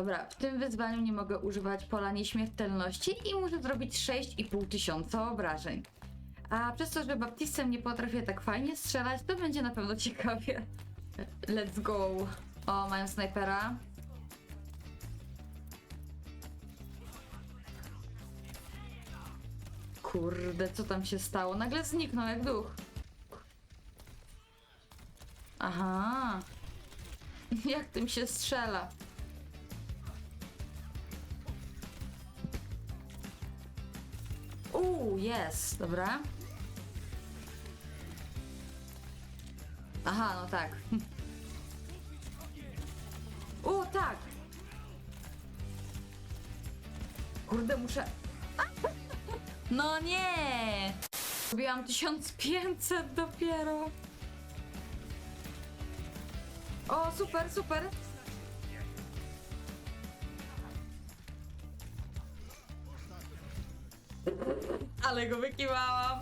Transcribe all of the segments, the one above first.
Dobra, w tym wyzwaniu nie mogę używać pola nieśmiertelności i muszę zrobić 6,5 tysiąca obrażeń. A przez to, że baptistem nie potrafię tak fajnie strzelać, to będzie na pewno ciekawie. Let's go. O, mają snajpera. Kurde, co tam się stało? Nagle zniknął jak duch. Aha. Jak tym się strzela? Uuu, jest, dobra. Aha, no tak. O, tak! Kurde, muszę... No nie! Robiłam 1500 dopiero. O, super, super. Ale go wykiwałam.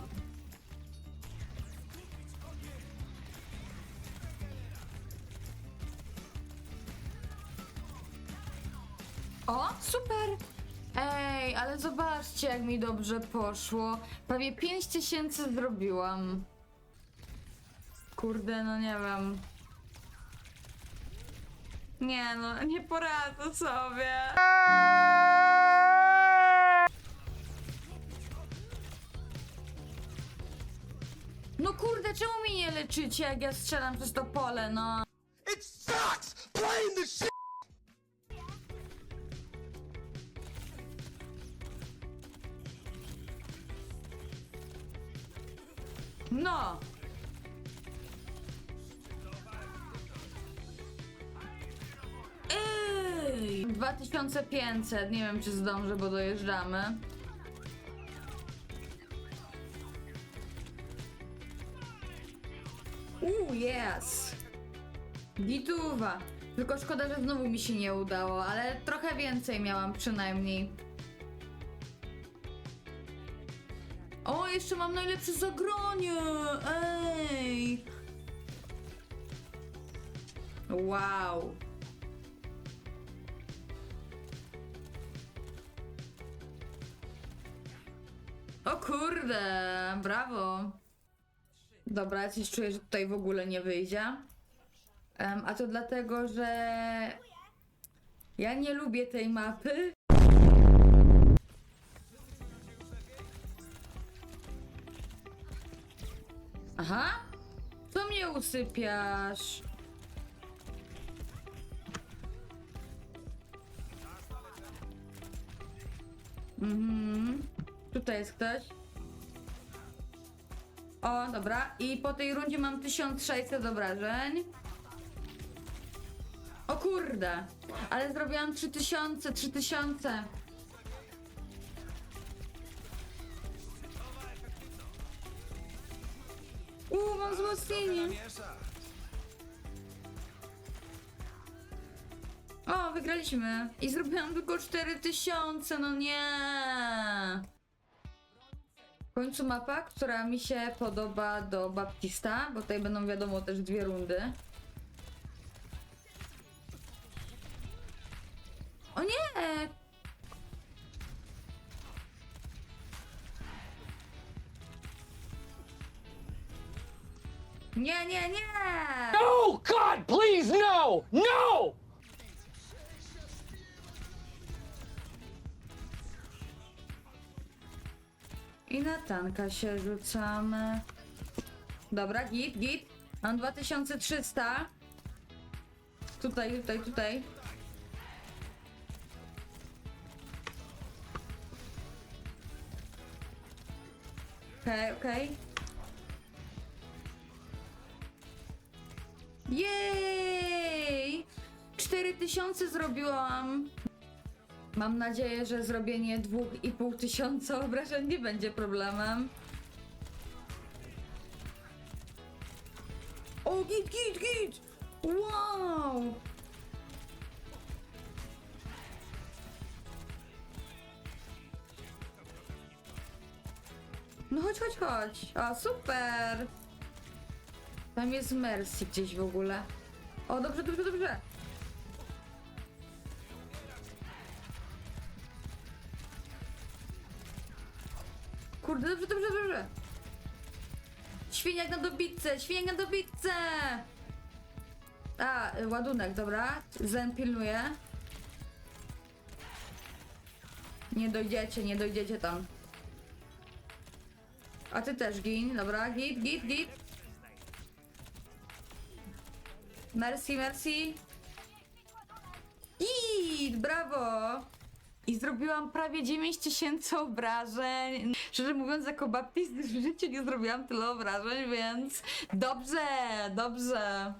O, super! Ej, ale zobaczcie, jak mi dobrze poszło. Prawie 5000 zrobiłam. Kurde, no nie wiem. Nie no, nie poradzę sobie. No kurde, czemu mi nie leczycie, jak ja strzelam przez to pole, no? It sucks playing the shit. No! Ej! 2500, nie wiem czy zdążę, bo dojeżdżamy. Uuu, yes! Gituwa! Tylko szkoda, że znowu mi się nie udało, ale trochę więcej miałam przynajmniej. O, jeszcze mam najlepsze zagronie! Ej! Wow! O kurde, brawo! Dobra, coś czuję, że tutaj w ogóle nie wyjdzie. A to dlatego, że ja nie lubię tej mapy. Aha. Co mnie usypiasz? Mhm. Tutaj jest ktoś. O, dobra. I po tej rundzie mam 1600 obrażeń. O kurde. Ale zrobiłam 3000, 3000. Uuu, mam wzmocnienie. O, wygraliśmy. I zrobiłam tylko 4000, no nie. Końcu mapa, która mi się podoba do Baptista, bo tutaj będą wiadomo też dwie rundy. O nie! Nie, nie, nie! No, God, please, no! No! I na tanka się rzucamy. Dobra, git, git. Mam 2300. Tutaj, tutaj, tutaj. Okej, okej. Jej! 4000 zrobiłam. Mam nadzieję, że zrobienie 2,5 tysiąca obrażeń nie będzie problemem. O, git, git, git! Wow! No chodź, chodź, chodź. O, super! Tam jest Mercy gdzieś w ogóle. O, dobrze, dobrze, dobrze. Kurde, dobrze, dobrze, dobrze. Świniak na dobitce, świniak na dobitce! A, ładunek, dobra. Zen pilnuje. Nie dojdziecie, nie dojdziecie tam. A ty też gin, dobra, git, git, git. Merci, merci. Git, brawo! I zrobiłam prawie 9000 obrażeń. Szczerze mówiąc, jako baptist w życiu nie zrobiłam tyle obrażeń, więc dobrze, dobrze.